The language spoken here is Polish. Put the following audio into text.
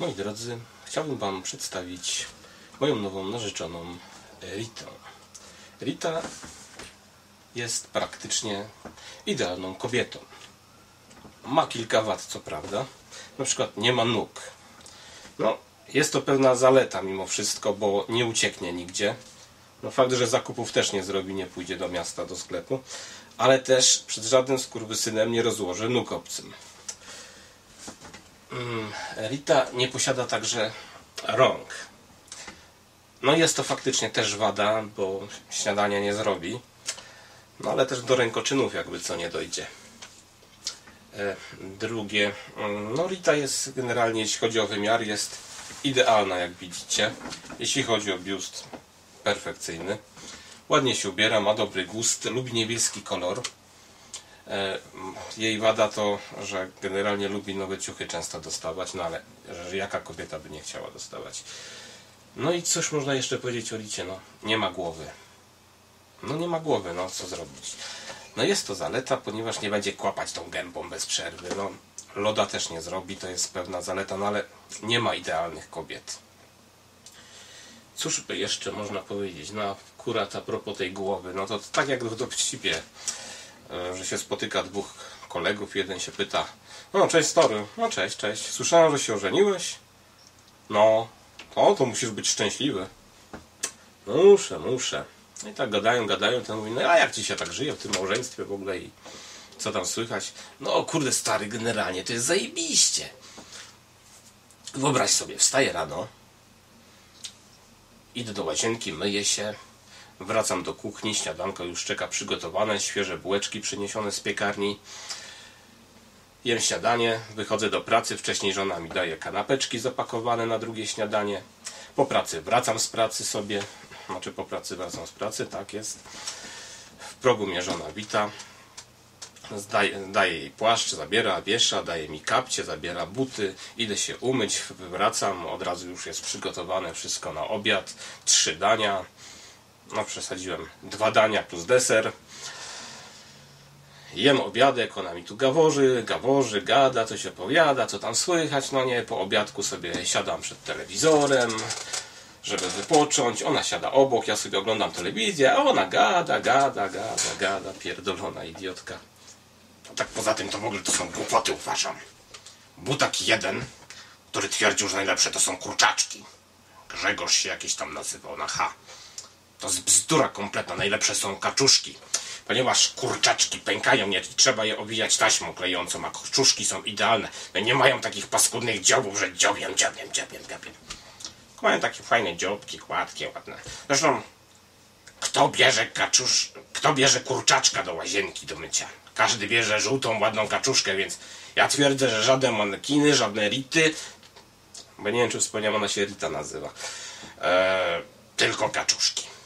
Moi drodzy, chciałbym Wam przedstawić moją nową narzeczoną Ritę. Rita jest praktycznie idealną kobietą. Ma kilka wad, co prawda. Na przykład nie ma nóg. No, jest to pewna zaleta mimo wszystko, bo nie ucieknie nigdzie. No fakt, że zakupów też nie zrobi, nie pójdzie do miasta, do sklepu. Ale też przed żadnym skurwysynem nie rozłoży nóg obcym. Rita nie posiada także rąk. No jest to faktycznie też wada, bo śniadania nie zrobi. No ale też do rękoczynów jakby co nie dojdzie. E, drugie, mm, no Rita jest generalnie, jeśli chodzi o wymiar, jest idealna jak widzicie. Jeśli chodzi o biust, perfekcyjny. Ładnie się ubiera, ma dobry gust, lubi niebieski kolor. E, Jej wada to, że generalnie lubi nowe ciuchy często dostawać, no ale jaka kobieta by nie chciała dostawać. No i cóż można jeszcze powiedzieć o Ricie? No, nie ma głowy. No nie ma głowy, no co zrobić? No jest to zaleta, ponieważ nie będzie kłapać tą gębą bez przerwy. No, loda też nie zrobi, to jest pewna zaleta, no ale nie ma idealnych kobiet. Cóż by jeszcze można powiedzieć? No akurat a propos tej głowy, no to tak jak w dowcipie, że się spotyka dwóch kolegów, jeden się pyta no cześć story, no cześć, cześć, słyszałem, że się ożeniłeś? No, o to musisz być szczęśliwy. No muszę, muszę. No I tak gadają, gadają, ten mówi, no a jak ci się tak żyje w tym małżeństwie w ogóle i co tam słychać? No kurde stary, generalnie to jest zajebiście. Wyobraź sobie, wstaję rano, idę do łazienki, myję się, wracam do kuchni, śniadanko już czeka przygotowane, świeże bułeczki przyniesione z piekarni. Jem śniadanie, wychodzę do pracy, wcześniej żona mi daje kanapeczki zapakowane na drugie śniadanie. Po pracy wracam z pracy sobie, znaczy po pracy wracam z pracy, tak jest. W progu mnie żona wita, Zdaje, daje jej płaszcz, zabiera, wiesza, daje mi kapcie, zabiera buty, idę się umyć, wracam, od razu już jest przygotowane wszystko na obiad, trzy dania, no przesadziłem, dwa dania plus deser. Jem obiadek, ona mi tu gaworzy, gaworzy, gada, coś opowiada, co tam słychać, no nie, po obiadku sobie siadam przed telewizorem, żeby wypocząć, ona siada obok, ja sobie oglądam telewizję, a ona gada, gada, gada, gada, pierdolona idiotka. A tak poza tym to w ogóle to są głupoty uważam. Był taki jeden, który twierdził, że najlepsze to są kurczaczki. Grzegorz się jakiś tam nazywał na H. To jest bzdura kompletna, najlepsze są kaczuszki. Ponieważ kurczaczki pękają, nie trzeba je owijać taśmą klejącą, a kaczuszki są idealne. No nie mają takich paskudnych dziobów, że dziobią, dziobią, dziobią, dziobią. Mają takie fajne dziobki, kładkie, ładne. Zresztą, kto bierze kaczusz, kto bierze kurczaczka do łazienki do mycia? Każdy bierze żółtą, ładną kaczuszkę, więc ja twierdzę, że żadne manekiny, żadne rity, bo nie wiem, czy wspomniałem, ona się Rita nazywa, eee, tylko kaczuszki.